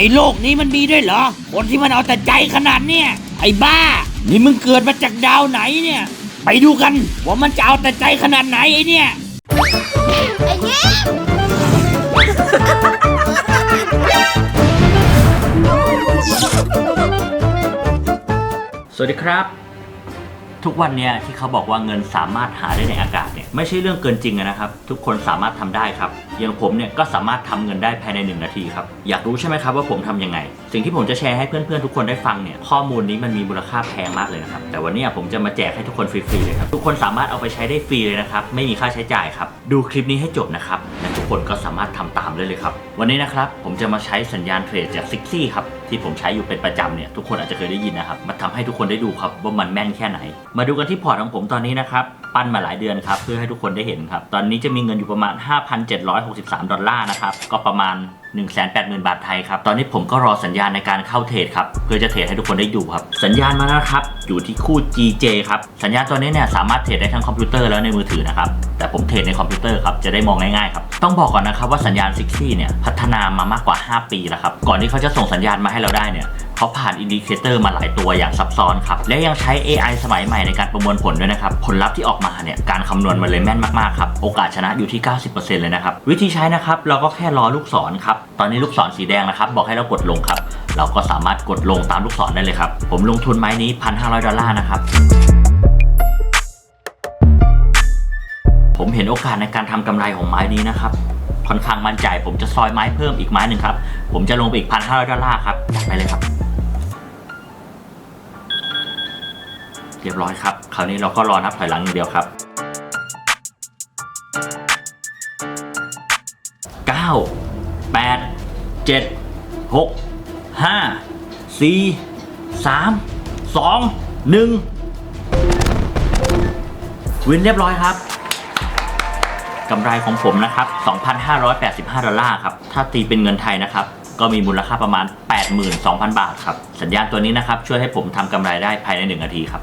ในโลกนี้มันมีด้วยเหรอ คนที่มันเอาแต่ใจขนาดเนี้ยไอ้บ้า นี่มึงเกิดมาจากดาวไหนเนี่ย ไปดูกันว่ามันจะเอาแต่ใจขนาดไหนไอ้เนี่ยไอ้เงี้ยสวัสดีครับ ทุกวันเนี้ยที่เขาบอกว่าเงินสามารถหาได้ในอากาศเนี่ยไม่ใช่เรื่องเกินจริงนะครับ ทุกคนสามารถทำได้ครับ อย่างผมเนี่ยก็สามารถทำเงินได้ภายในหนึ่งนาทีครับ อยากรู้ใช่ไหมครับว่าผมทำยังไง สิ่งที่ผมจะแชร์ให้เพื่อนๆทุกคนได้ฟังเนี่ยข้อมูลนี้มันมีมูลค่าแพงมากเลยนะครับ แต่วันนี้ผมจะมาแจกให้ทุกคนฟรีๆเลยครับทุกคนสามารถเอาไปใช้ได้ฟรีเลยนะครับไม่มีค่าใช้จ่ายครับดูคลิปนี้ให้จบนะครับและทุกคนก็สามารถทำตามได้เลยครับวันนี้นะครับผมจะมาใช้สัญญาณเทรดจากซิกซี่ครับที่ผมใช้อยู่เป็นประจำเนี่ยทุกคนอาจจะเคยได้ยินนะครับมาทำให้ทุกคนได้ดูครับว่ามันแม่นแค่ไหน มาดูกันที่พอร์ตของผมตอนนี้นะครับ ปั้นมาหลายเดือนครับ เพื่อให้ทุกคนได้เห็นครับ ตอนนี้จะมีเงินอยู่ประมาณ 5,763 ดอลลาร์นะครับ ก็ประมาณ180,000 บาทไทยครับ ตอนนี้ผมก็รอสัญญาณในการเข้าเทรดครับ เพื่อจะเทรดให้ทุกคนได้ดูครับ สัญญาณมาแล้วครับ อยู่ที่คู่ GJ ครับ สัญญาณตัวนี้เนี่ยสามารถเทรดได้ทั้งคอมพิวเตอร์แล้วในมือถือนะครับ แต่ผมเทรดในคอมพิวเตอร์ครับ จะได้มองง่ายๆครับ ต้องบอกก่อนนะครับว่าสัญญาณซิกซี่เนี่ยพัฒนามามากกว่า 5 ปีแล้วครับ ก่อนที่เขาจะส่งสัญญาณมาให้เราได้เนี่ยเขาผ่านอินดิเคเตอร์มาหลายตัวอย่างซับซ้อนครับ และยังใช้ AI สมัยใหม่ในการประมวลผลด้วยนะครับ ผลลัพธ์ที่ออกมาเนี่ยการคำนวณมันเลยแม่นมากๆครับ โอกาสชนะอยู่ที่ 90%เลยนะครับ วิธีใช้นะครับเราก็แค่รอลูกศรครับตอนนี้ลูกศรสีแดงนะครับ บอกให้เรากดลงครับ เราก็สามารถกดลงตามลูกศรได้เลยครับ ผมลงทุนไม้นี้ 1,500 ดอลลาร์นะครับผมเห็นโอกาสในการทำกำไรของไม้นี้นะครับค่อนข้างมั่นใจ ผมจะซอยไม้เพิ่มอีกไม้หนึ่งครับ ผมจะลงไปอีก1,500ดอลลาร์ครับจัดไปเลยครับ เรียบร้อยครับ คราวนี้เราก็รอนับถอยหลังอย่างเดียวครับ9 8 7 6 5 4 3 2 1 วินเรียบร้อยครับกำไรของผมนะครับ 2,585 ดอลลาร์ครับ ถ้าตีเป็นเงินไทยนะครับ ก็มีมูลค่าประมาณ 82,000 บาทครับ สัญญาณตัวนี้นะครับ ช่วยให้ผมทำกำไรได้ภายใน 1 นาทีครับ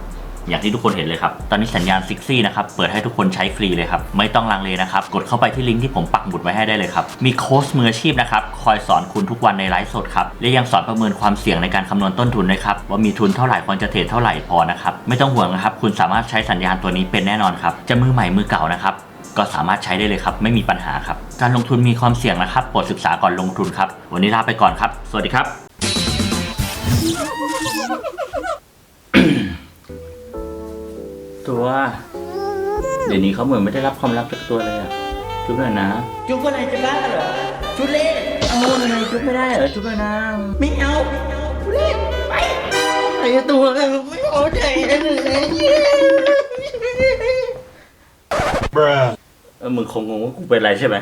อย่างที่ทุกคนเห็นเลยครับ ตอนนี้สัญญาณซิกซี่นะครับ เปิดให้ทุกคนใช้ฟรีเลยครับ ไม่ต้องลังเลนะครับ กดเข้าไปที่ลิงก์ที่ผมปักหมุดไว้ให้ได้เลยครับ มีโค้ชมืออาชีพนะครับ คอยสอนคุณทุกวันในไลฟ์สดครับ และยังสอนประเมินความเสี่ยงในการคำนวณต้นทุนนะครับ ว่ามีทุนเท่าไหร่ควรจะเทรดเท่าไหร่พอนะครับ ไม่ต้องห่วงนะครับ คุณสามารถใช้สัญญาณตัวนี้เป็นแน่นอนครับ จะมือใหม่มือเก่านะครับก็สามารถใช้ได้เลยครับ ไม่มีปัญหาครับ การลงทุนมีความเสี่ยงนะครับโปรดศึกษาก่อนลงทุนครับ วันนี้ลาไปก่อนครับ สวัสดีครับ ตัว เดี๋ยวนี้เขาเหมือนไม่ได้รับความรักจากตัวเลยอะจุ๊บหน่อยนะ จุ๊บอะไรจะบ้าเหรอจุ๊บเล่เอาทำไมจุ๊บไม่ได้เหรอจุ๊บหน่อยนะไม่เอาจุ๊บเล่ไปไอ้ตัวไม่พอใจเลยเออมึงคงงงว่ากูเป็นอะไรใช่ไหม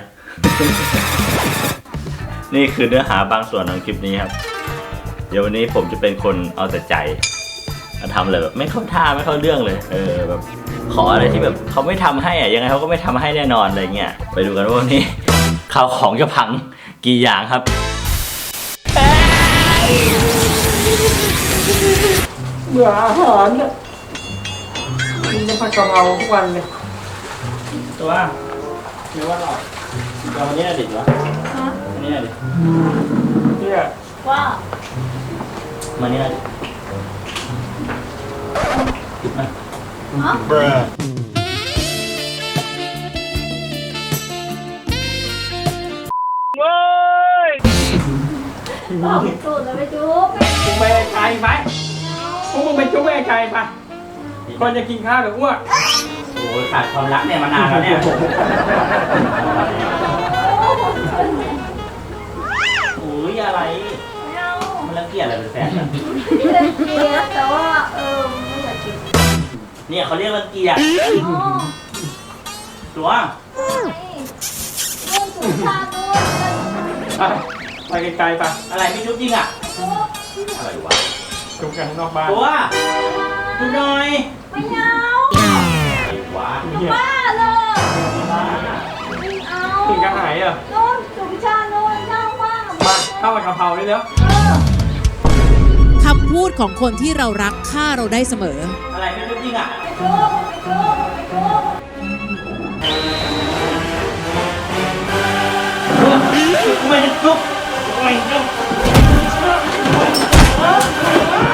นี่คือเนื้อหาบางส่วนของคลิปนี้ครับ เดี๋ยววันนี้ผมจะเป็นคนเอาแต่ใจ มาทำเลยแบบไม่เข้าท่าไม่เข้าเรื่องเลย เออแบบขออะไรที่แบบเขาไม่ทำให้อะยังไงเขาก็ไม่ทำให้แน่นอนอะไรเงี้ยไปดูกันว่าวันนี้ข่าวของจะพังกี่อย่างครับเบื่ออาหารอะกินจะผัดกะเพราทุกวันเลยตัวเนื้อว่าอร่อยเอาอันนี้ดิวะอันนี้ดิเนี่ยว่ามานี่ดิ ติดไหมบอกสูตรแล้วไปจุ๊บจุ๊บไปไกลไปพวกมึงไปจุ๊บไปไกลไปคนจะกินข้าวหรืออ้วกโอ้ยขาดความรักเนี่ยมานานแล้วเนี่ยโอ้ยอะไร ไม่เอามันรังเกียจอะไรเป็นแฟนกันไม่ได้เกียดแต่ว่าเออ เนี่ยเขาเรียกรังเกียจอ๋อตัวเรื่องสูตรชาด้วยไปไปไกลๆไปอะไรไม่จุ๊บจริงอะจุ๊บอะไรวะจุ๊บกันข้างนอกบ้านตัวจุ๊บหน่อยไม่เอาไอ้วะเนี่ยบ้าเลยไม่เอากินกระหายอะโน่นสูตรชาโน่นเน่ามากมาข้าวผัดกะเพราได้แล้ว เออคำพูดของคนที่เรารักฆ่าเราได้เสมอ อะไร nga. Kumain ko! Kumain ko! Kumain ko!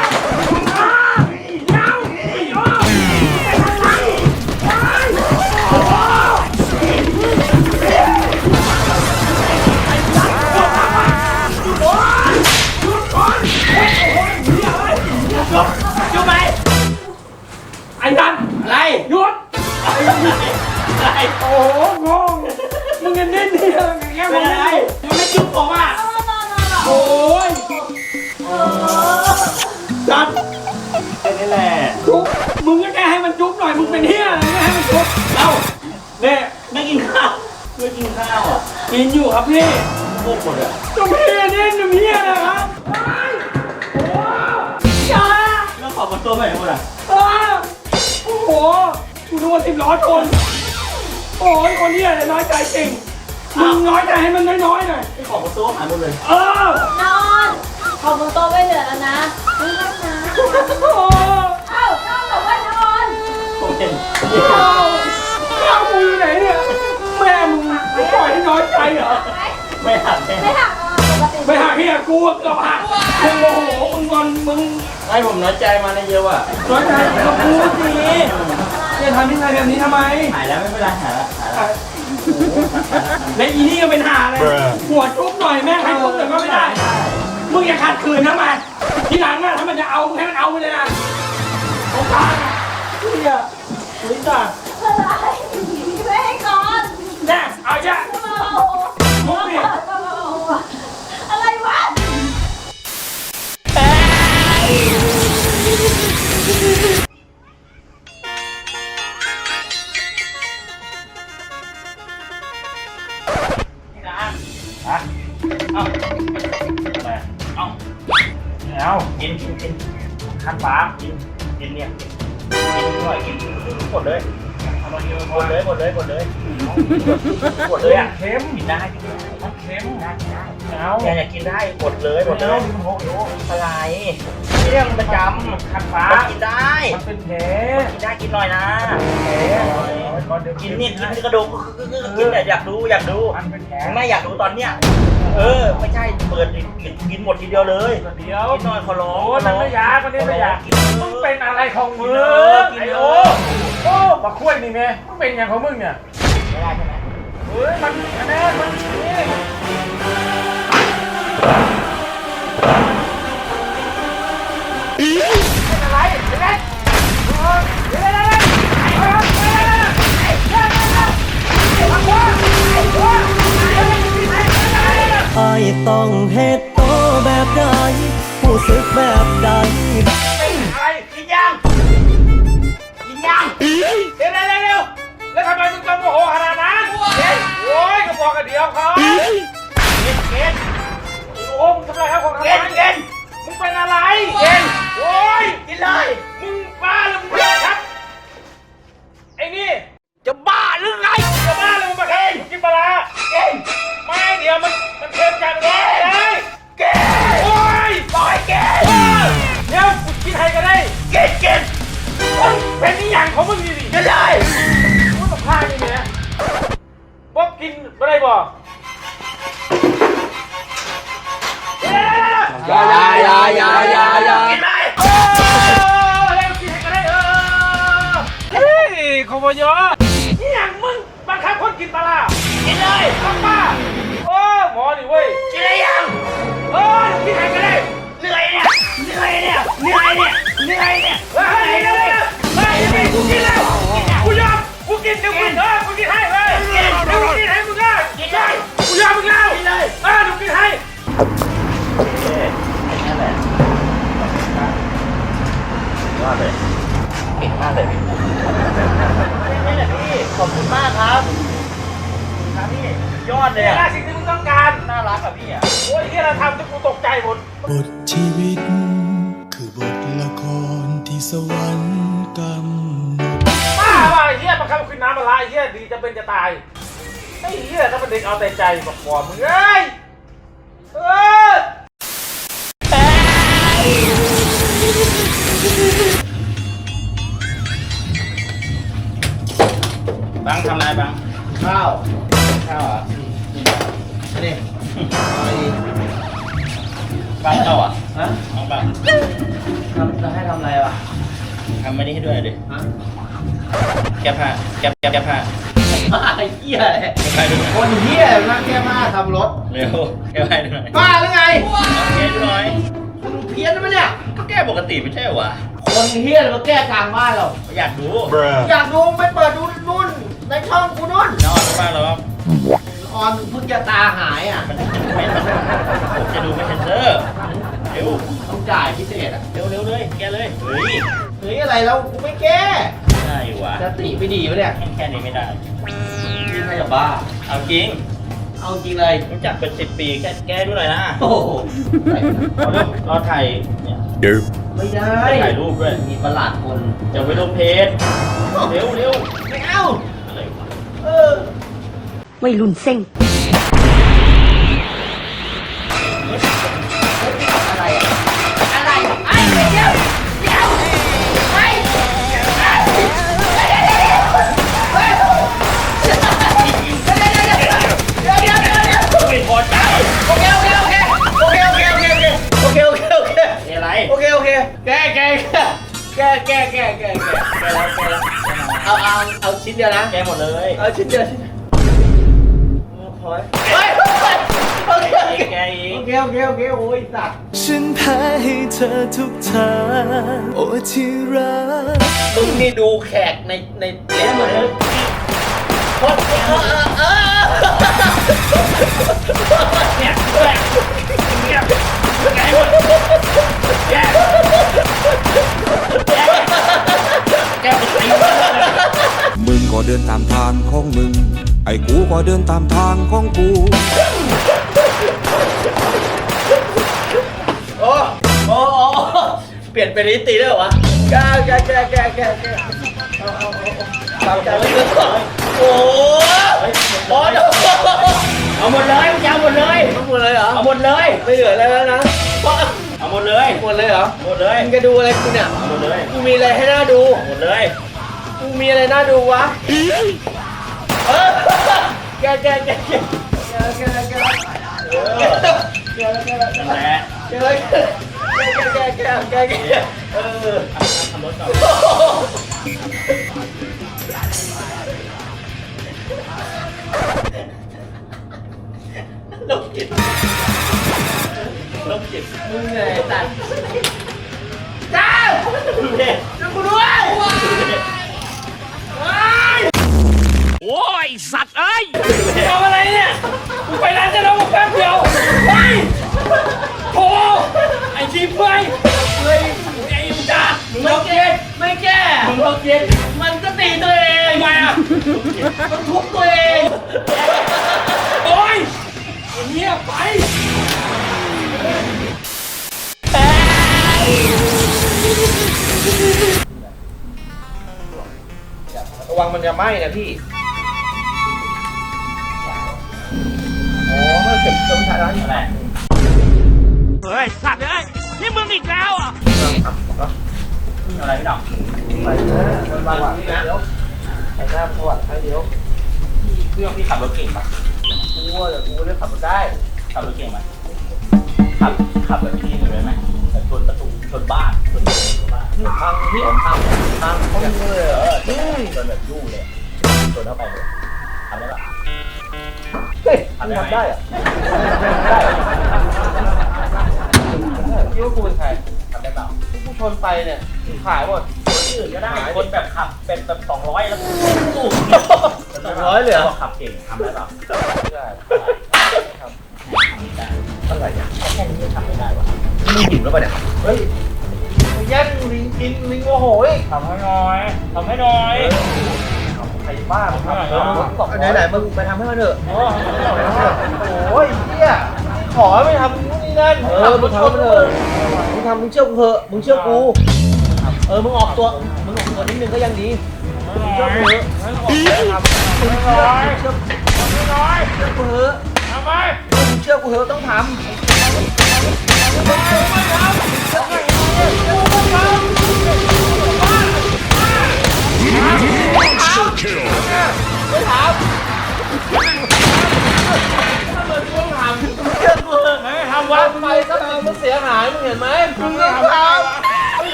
ตัวไปไหนหมดอะโอ้โหกูนึกว่าสิบล้อชนโอ้ยคนเนี้ยน้อยใจจริงมึงน้อยใจให้มันน้อยๆหน่อยไอ้ของบนโต๊ะหายหมดเลย เออนอนของบนโต๊ะไม่เหลือแล้วนะนี่รับนะเอ้าน้องบอกว่านอนผมเห็นข้าวมึงอยู่ไหนเนี่ยแม่มึงปล่อยให้น้อยใจเหรอกแม่ไม่หัก ไปหาพี่กูกับหักมึงโมโหมึงงอนมึงให้ผมน้อยใจมาในเยอะว่ะน้อยใจกับกูสิจะทำนิสัยแบบนี้ทำไมหายแล้วไม่เป็นไรหายแล้วหายแล้วและอีนี่ก็เป็นหาเลยหัวทุบหน่อยแม่ให้ทุบแต่ก็ไม่ได้ มึงอย่าขัดขืนนะมันทีหลังนะถ้ามันจะเอาให้มันเอาไปเลยนะโอ้ยเฮียลิซ่าอะไรพี่แม่ให้ก่อนแน่เอาจ้ะ อะเอ้าอะไรอะเอ้าเอากินกินกินขั้นฟ้ากินกินเนี่ยกินกินหน่อยกินกินหมดเลย หมดเลยหมดเลยหมดเลยหมดเลยอะเค็มกินได้กินได้เค็มได้กินได้เอาอยากอยากกินได้หมดเลยหมดเลยอะไรเรื่องประจำขันฟ้ากินได้มันเป็นแผลกินได้กินหน่อยนะแผลกินเนี่ยกินกระดูกกินเนี่ยอยากดูอยากดูไม่อยากดูตอนเนี้ย เออ ไม่ใช่ เปิดกินกินหมดทีเดียวเลยเดี๋ยวกินหน่อยขอร้องโอ้นั่งไม่ยากันนี้ไม่อยากมึงเป็นอะไรของมึงไอโอโอ้บักคุ้ยนี่ม่มึงเป็นอย่างของมึงเนี่ยไม่ได้ใช่ไหมเฮ้ยมันอันนั้มันนี่ากเลยพี่นี่แหละพี่ ขอบคุณมากครับครับพี่ยอดเลยเนี่ยอะสิ่งที่มึงต้องการ น่ารักอะพี่อะโอ้ยที่เราทำจนกูตกใจหมดบทชีวิต คือบทละครที่สวรรค์กำหนดป้าว่าไอ้เหี้ยบังคับขึ้นน้ำมาละไอ้เหี้ยดีจะเป็นจะตายไอ้เหี้ยถ้ามันเด็กเอาแต่ใจบอกฟอร์มมึงเอ้ยเออ บังทำอะไรบังข้าวข้าวเหรอะนี่บังเอาอะฮะเอาบังทำจะให้ทำอะไรวะทำไม่ได้ให้ด้วยดิฮะแก้ผ้าแก้แก้แก้ผ้าไอ้เหี้ยแก้ผ้าดูหน่อยคนเหี้ยมาแก้ผ้าทำรถเร็วแก้ผ้าดูหน่อยบ้าหรือไงแก้ดูหน่อยคุณเพี้ยนไหมเนี่ยก็แก้ปกติไม่ใช่เหรอวะคนเหี้ยมาแก้กลางบ้านเราอยากดูอยากดูไม่เปิดดูนู่น ในช่องกูนู่นนอนบ้านเราครเพิ่งจะตาหายอะผมจะดูไม่เทนเซอร์เร็วต้องจ่ายพิเศษอะเร็วเร็วเลยแกเลยเฮ้ยเฮ้ยอะไรแล้วกูไม่แก้ได้วะสติไม่ดีวะเนี่ยแค่แค่นี้ไม่ได้นี่ใครจะบ้าเอาจริงเอาจริงเลยรู้จักเป็นสิบปีแค่แกดูหน่อยนะโอ้โหเอาเร็วรอถ่ายเนี่ยไม่ได้ถ่ายรูปด้วยมีประหลาดคนจะไปลงเพจเร็วเร็วไม่เอาอะ ไม่รุนเซ็ง เอาเอาเอาชิ้นเดียวนะ แกหมดเลยเอาชิ้นเดียวชิ้นเดียวพอเฮ้ยโอเคโอเคแกอีกโอเคโอเคโอเคโอ้ยสัตว์ฉันแพ้ให้เธอทุกทางโอ้ที่รักมึงนี่ดูแขกในในเลี้ยงหมดเลยโคตรเออเออเออเนี่ยแกเนี่ยแกหมดแกแก ก็เดินตามทางของมึง ไอ้กูก็เดินตามทางของกู โอ้โอ้โอ้เปลี่ยนเป็นนิติได้เหรอวะแกแกแกแกแกแกเอาเอาเอาเอาโอ้บอสเอาหมดเลยมึงเอาหมดเลยทั้งหมดเลยเหรอเอาหมดเลยไม่เหลืออะไรแล้วนะเอาหมดเลยหมดเลยเหรอหมดเลยมึงจะดูอะไรกูเนี่ยหมดเลยกูมีอะไรให้หน่าดูหมดเลย กูมีอะไรน่าดูวะเออแกแกแกแกแกแกแกเออแกแกแกนั่นแหละแกแกแกแกแกแกเออทำรถก่อนลบจิตลบจิตมึงไงตัดจ้าดูเด็กช่วยกูด้วย มันทุบตัวเอง โอ้ยไอ้เหี้ยไป ระวังมันจะไหม้นะพี่ อ๋อมันเก็บเครื่องใช้ร้านอยู่อะไรเฮ้ยสัตว์เอ้ยนี่มึงอีกแล้วอะอะไรพี่ดอกไปนะมันวางนี่นะ เดี๋ยวไปหน้าสวัสดิ์ให้เดี๋ยวเพื่อนพี่ขับรถเก่งปะกูว่าเดี๋ยวกูเล่นขับมันได้ ขับรถเก่งไหมขับขับแบบนี้หนูได้ไหมแบบชนประตูชนบ้านชนบ้านทางนี้ทางทางเขาเลยเหรอชนแบบยู่เลยชนเข้าไปเลยทำได้ปะเฮ้ยทำได้อะคิดว่ากูเป็นใครทำได้เปล่ากูชนไปเนี่ยขายหมด คนอื่นก็ได้ คนแบบขับเป็นแบบสองร้อยแล้วตู้สองร้อยเลยเหรอขับเก่งทำได้เปล่าไม่ได้ทำไม่ได้อะไรเนี่ยแค่นี้ทำไม่ได้วะมึงหิวแล้วปะเนี่ยเฮ้ยมึงแย่งลิงกินลิงโมโหทำให้น่อยทำให้น่อยใครบ้ามึงทำเออไหนไหนๆมึงไปทำให้มันเถอะโอ้โอ้ยเฮียขอไม่ทำนู่นนี่นั่นเออมึงทำมันเถอะมึงทำมึงเชื่อกูเถอะมึงเชื่อกู เออ มึงออกตัว มึงออกตัวนิดนึงก็ยังดีเชื่อกูเถอะเชื่อมึงเชื่อเชื่อเชื่อกูเถอะทำไมเชื่อกูเถอะต้องทำ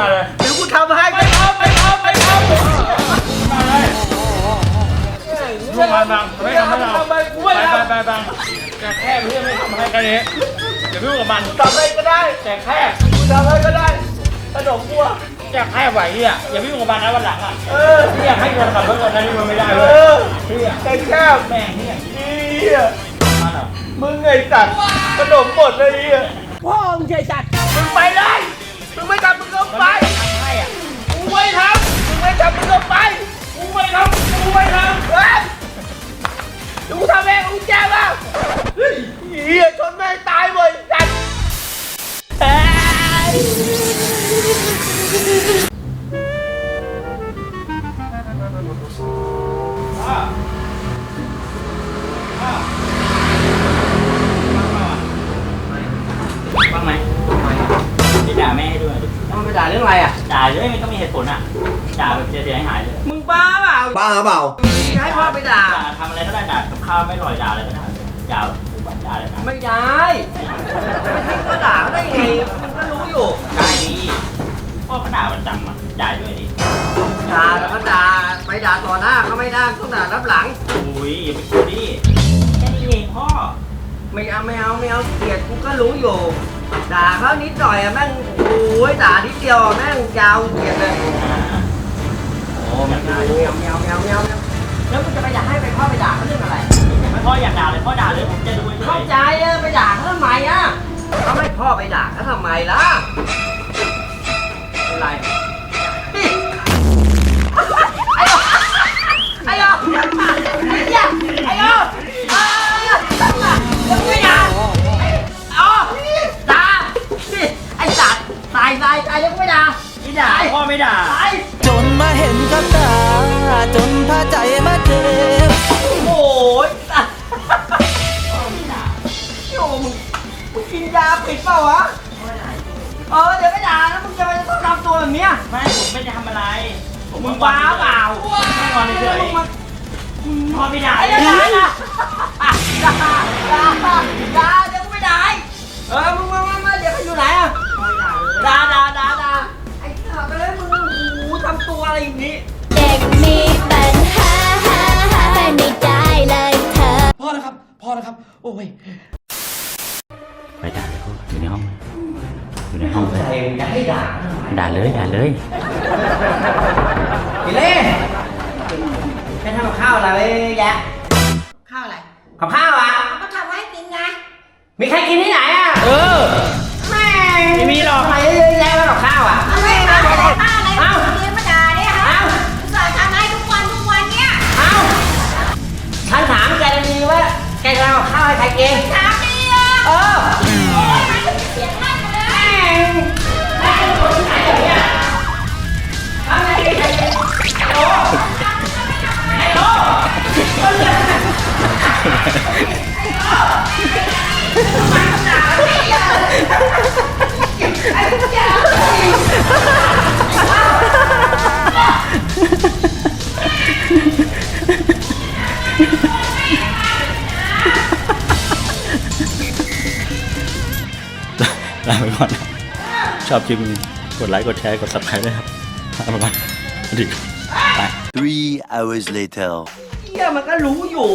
มาเลยเดี๋ยวกูทำให้ไม่ทำไม่ทำไม่ทำมาเลยลูกมาบังไม่ทำไม่ทำทำไมกูไปไม่ไปทำไปบังจะแค่เพื่อไม่ทำให้กันนี้อย่าไปยุ่งกับมันทำให้ก็ได้แต่แค่กูทำให้ก็ได้ขนมกูอะแต่แค่ไหวเนี่ยอย่าไปยุ่งกับมันนะวันหลังอะเออพี่อยากให้คนขับรถกันนะนี่มันไม่ได้เอเลยอพี่อะแต่แค่แม่งเนี่ยเฮียมันอะมึงไงสัตว์ขนมหมดเลยเฮียพ่อมึงใช่สัตว์มึงไปเลย มึงไม่ทำมึงก็ไปใช่อะกูไม่ทำมึงไม่ทำมึงก็ไปกูไม่ทำกูไม่ทำเฮ้ยดูทำเองกูแจ้งแล้วเฮ้ยเฮียชนแม่งตายหมดไอ้สัตว์เฮ้ยำ ผลอะด่าแบบเสียหายๆเลยมึงบ้าเปล่าบ้าเปล่าให้พ่อไปด่า ด่าทำอะไรก็ได้ด่ากับข้าวไม่อร่อยด่าอะไรก็ได้ด่าด่าอะไรนะไม่ได้ไม่ให้ก็ด่าได้ไงมึงก็รู้อยู่ได้ดีพ่อก็ด่าประจำอะด่าด้วยดิด่าแล้วก็ด่าไปด่าต่อหน้าก็ไม่ได้ต้องด่ารับหลังอุ้ยอย่าไปพูดดิแค่นี้เองพ่อไม่เอาไม่เอาไม่เอาเกลียดกูก็รู้อยู่ด่าเขานิดหน่อยอะแม่งโอ้ ยด่านิดเดียวอะแม่งยาวเกลียดเลยโอ้มันแมวแมวแมวแมวแมวแล้วมึงจะไปด่าให้ไปพ่อไปด่าเขาเรื่องอะไรพ่ออยากด่าเลยพ่อด่าเลยผมจะดูเฉเข้ายใจอะไปด่าเขาทำไมอะเขาไม่พ่อไปด่าเขาทำไมล่ะอะไร สัตว์ตายตายตายยังไม่ด่าที่ด่าพ่อไม่ด่าตายจนมาเห็นกับตา จนพาใจมาเจ็บโอ้ยสัตว์โยมงมึงกินยาผิดเปล่าวะเออเดี๋ยวไม่ด่าแล้วมึงจะไปต้องทำตัวแบบเนี้ยไม่ผมไม่ได้ทำอะไรผมมึงบ้าเปล่าไม่งอนเฉยมึงมาๆพ่อไม่ด่าไอ้เลยด่าด่าด่าด่าด่าเดี๋ยวกูไม่ด่าเออมึงมามามาเดี๋ยวเขาอยู่ไหนอะ ด่าด่าด่าด่าไอ้สัตว์ไปเลยมึงโอ้โหทำตัวอะไรอย่างนี้เด็กมีปัญหาแต่ไม่ได้เลยเธอ พอแล้วครับ พอแล้วครับ โอ้ยไปด่าเลยพ่ออยู่ในห้องเลยอยู่ในห้องเลยใจมึงจะให้ด่าด่าเลยด่าเลยพี่เล่ไปทำกับข้าวอะไรแยะข้าวอะไรกับข้าวอะก็ทำให้กินไงมีใครกินที่ไหนอะเออแม่ ไม่มีหรอก ทำไมเยอะแยะมากับข้าวอะเอาไม่มาแต่ข้าวอะไรเอ้าเรียนมาด่าเนี่ยฮะเอ้าสอนทำให้ทุกวันทุกวันเนี่ยเอ้าฉันถามแกดีๆว่าแกจะทำกับข้าวให้ใครกินถามดีอะเออโอ้ยมันจะเสียงให้หมดเลยแม่งแม่งคนไชอบคลิปนี้กดไลค์กดแชร์กด subscribe ด้วยครับลาไปก่อนสวัสดีครับไป Three hours later. เฮียมันก็รู้อยู่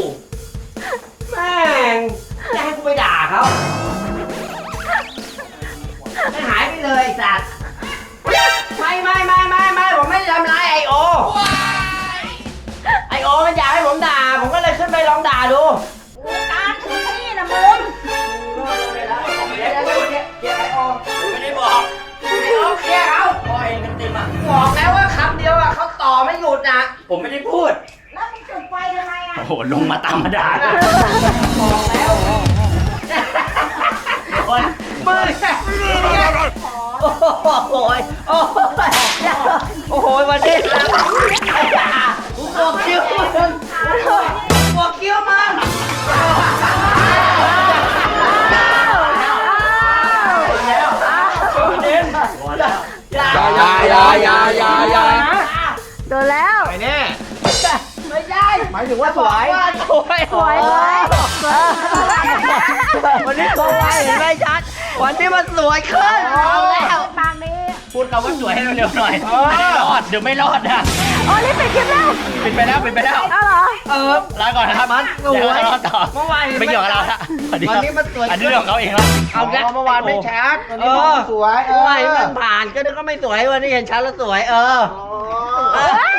แม่งจะให้กูไปด่าเขาไม่หายไปเลยไอ้สัตว์ไม่ไม่ไม่ไม่ไม่ผมไม่ได้ทำร้ายไอโอไอโอ ผมไม่ได้พูด แล้วมึงจุดไฟทำไมอะโอ้โห ลงมาตามมาด่าบอกแล้วมือโอ้โหโอ้ยโอ้โหโอ้โหวันนี้กูบอกคิ้วมึงบอกคิ้วมึงอย่าอย่าอย่าอย่าอย่าอย่าโดนแล้วไม่แน่ไม่ใช่ หมายถึงว่าสวยสวยสวยสวยวันนี้สวยเห็นไหมชัด วันนี้มันสวยขึ้นเอาแล้วปากนี้ พูดคำว่าสวยให้เร็วๆหน่อยไม่รอดเดี๋ยวไม่รอดนะเโอ้รีบปิดคลิปแล้วปิดไปแล้วปิดไปแล้วเอาเหรอ เออลาก่อนนะครับมันสวยเดี๋ยวเราต่อเมื่อวานไม่เกี่ยวกับเราละวันนี้มันสวยอันนี้เรื่องของเขาเองแล้วเอาแกเมื่อวานไม่ชัดวันนี้มันสวยเมื่อวานมันผ่านก็นึกว่าไม่สวยวันนี้เห็นชัดแล้วสวยเออเอ้ย